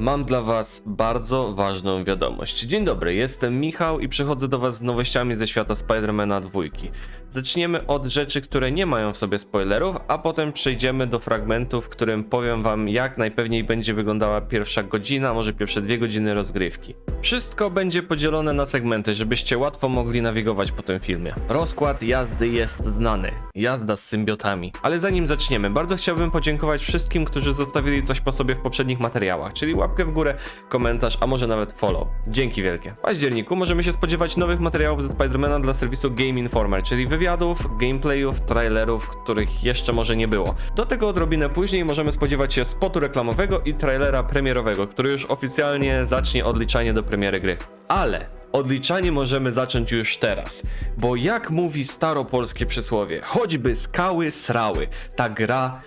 Mam dla Was bardzo ważną wiadomość. Dzień dobry, jestem Michał i przychodzę do Was z nowościami ze świata Spidermana dwójki. Zaczniemy od rzeczy, które nie mają w sobie spoilerów, a potem przejdziemy do fragmentu, w którym powiem Wam, jak najpewniej będzie wyglądała pierwsza godzina, może pierwsze dwie godziny rozgrywki. Wszystko będzie podzielone na segmenty, żebyście łatwo mogli nawigować po tym filmie. Rozkład jazdy jest znany. Jazda z symbiotami. Ale zanim zaczniemy, bardzo chciałbym podziękować wszystkim, którzy zostawili coś po sobie w poprzednich materiałach, czyli łapkę w górę, komentarz, a może nawet follow. Dzięki wielkie. W październiku możemy się spodziewać nowych materiałów ze Spidermana dla serwisu Game Informer, czyli wywiadów, gameplayów, trailerów, których jeszcze może nie było. Do tego odrobinę później możemy spodziewać się spotu reklamowego i trailera premierowego, który już oficjalnie zacznie odliczanie do premiery gry. Ale Odliczanie możemy zacząć już teraz, bo jak mówi staropolskie przysłowie, choćby skały srały, ta gra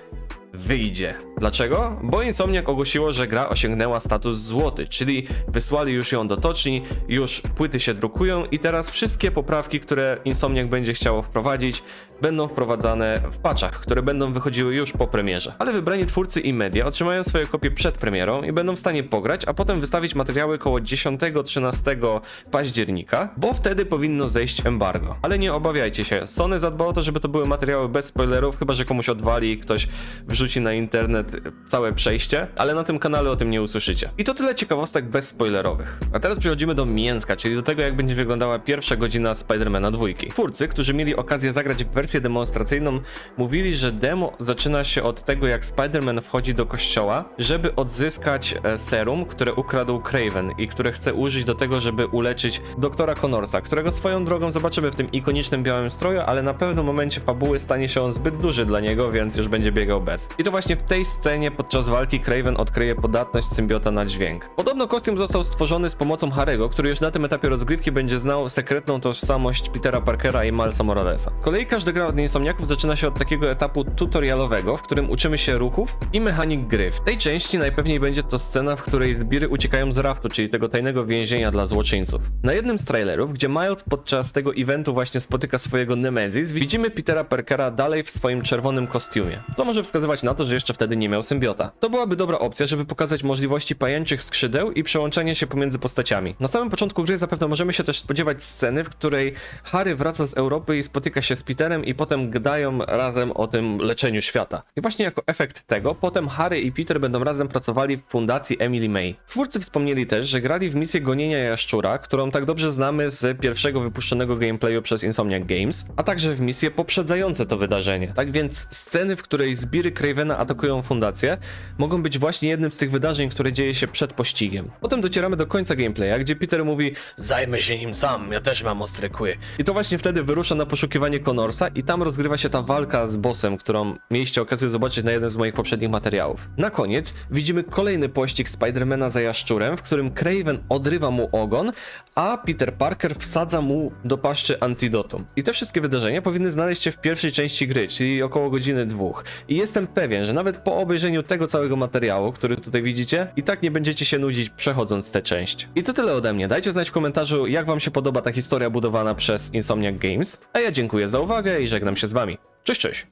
wyjdzie. Dlaczego? Bo Insomniac ogłosiło, że gra osiągnęła status złoty, czyli wysłali już ją do toczni, już płyty się drukują i teraz wszystkie poprawki, które Insomniac będzie chciało wprowadzić, będą wprowadzane w patchach, które będą wychodziły już po premierze. Ale wybrani twórcy i media otrzymają swoje kopie przed premierą i będą w stanie pograć, a potem wystawić materiały koło 10-13 października, bo wtedy powinno zejść embargo. Ale nie obawiajcie się, Sony zadba o to, żeby to były materiały bez spoilerów, chyba że komuś odwali i ktoś wrzuci na internet całe przejście, ale na tym kanale o tym nie usłyszycie. I to tyle ciekawostek bezspoilerowych. A teraz przechodzimy do mięska, czyli do tego jak będzie wyglądała pierwsza godzina Spidermana dwójki. Twórcy, którzy mieli okazję zagrać w wersję demonstracyjną, mówili, że demo zaczyna się od tego jak Spider-Man wchodzi do kościoła, żeby odzyskać e, serum, które ukradł Craven i które chce użyć do tego, żeby uleczyć doktora Connorsa, którego swoją drogą zobaczymy w tym ikonicznym białym stroju, ale na pewnym momencie fabuły stanie się on zbyt duży dla niego, więc już będzie biegał bez. I to właśnie w tej scenie podczas walki Craven odkryje podatność symbiota na dźwięk. Podobno kostium został stworzony z pomocą Harego, który już na tym etapie rozgrywki będzie znał sekretną tożsamość Petera Parkera i Milesa Moralesa. Kolei każda gra od Insomniaków zaczyna się od takiego etapu tutorialowego, w którym uczymy się ruchów i mechanik gry. W tej części najpewniej będzie to scena, w której zbiry uciekają z raftu, czyli tego tajnego więzienia dla złoczyńców. Na jednym z trailerów, gdzie Miles podczas tego eventu właśnie spotyka swojego Nemesis, widzimy Petera Parkera dalej w swoim czerwonym kostiumie, co może wskazywać na to, że jeszcze wtedy nie miał symbiota. To byłaby dobra opcja, żeby pokazać możliwości pajęczych skrzydeł i przełączenie się pomiędzy postaciami. Na samym początku gry zapewne możemy się też spodziewać sceny, w której Harry wraca z Europy i spotyka się z Peterem i potem gdają razem o tym leczeniu świata. I właśnie jako efekt tego, potem Harry i Peter będą razem pracowali w fundacji Emily May. Twórcy wspomnieli też, że grali w misję gonienia jaszczura, którą tak dobrze znamy z pierwszego wypuszczonego gameplayu przez Insomniac Games, a także w misje poprzedzające to wydarzenie. Tak więc sceny, w której zbiry Cravena atakują fundację, mogą być właśnie jednym z tych wydarzeń, które dzieje się przed pościgiem. Potem docieramy do końca gameplaya, gdzie Peter mówi Zajmę się nim sam, ja też mam ostre kły. I to właśnie wtedy wyrusza na poszukiwanie Connorsa i tam rozgrywa się ta walka z bossem, którą mieliście okazję zobaczyć na jednym z moich poprzednich materiałów. Na koniec widzimy kolejny pościg Spidermana za jaszczurem, w którym Craven odrywa mu ogon, a Peter Parker wsadza mu do paszczy antidotum. I te wszystkie wydarzenia powinny znaleźć się w pierwszej części gry, czyli około godziny dwóch. I jestem pewien, że nawet po obejrzeniu tego całego materiału, który tutaj widzicie, i tak nie będziecie się nudzić przechodząc tę część. I to tyle ode mnie. Dajcie znać w komentarzu, jak wam się podoba ta historia budowana przez Insomniac Games. A ja dziękuję za uwagę i żegnam się z wami. Cześć, cześć!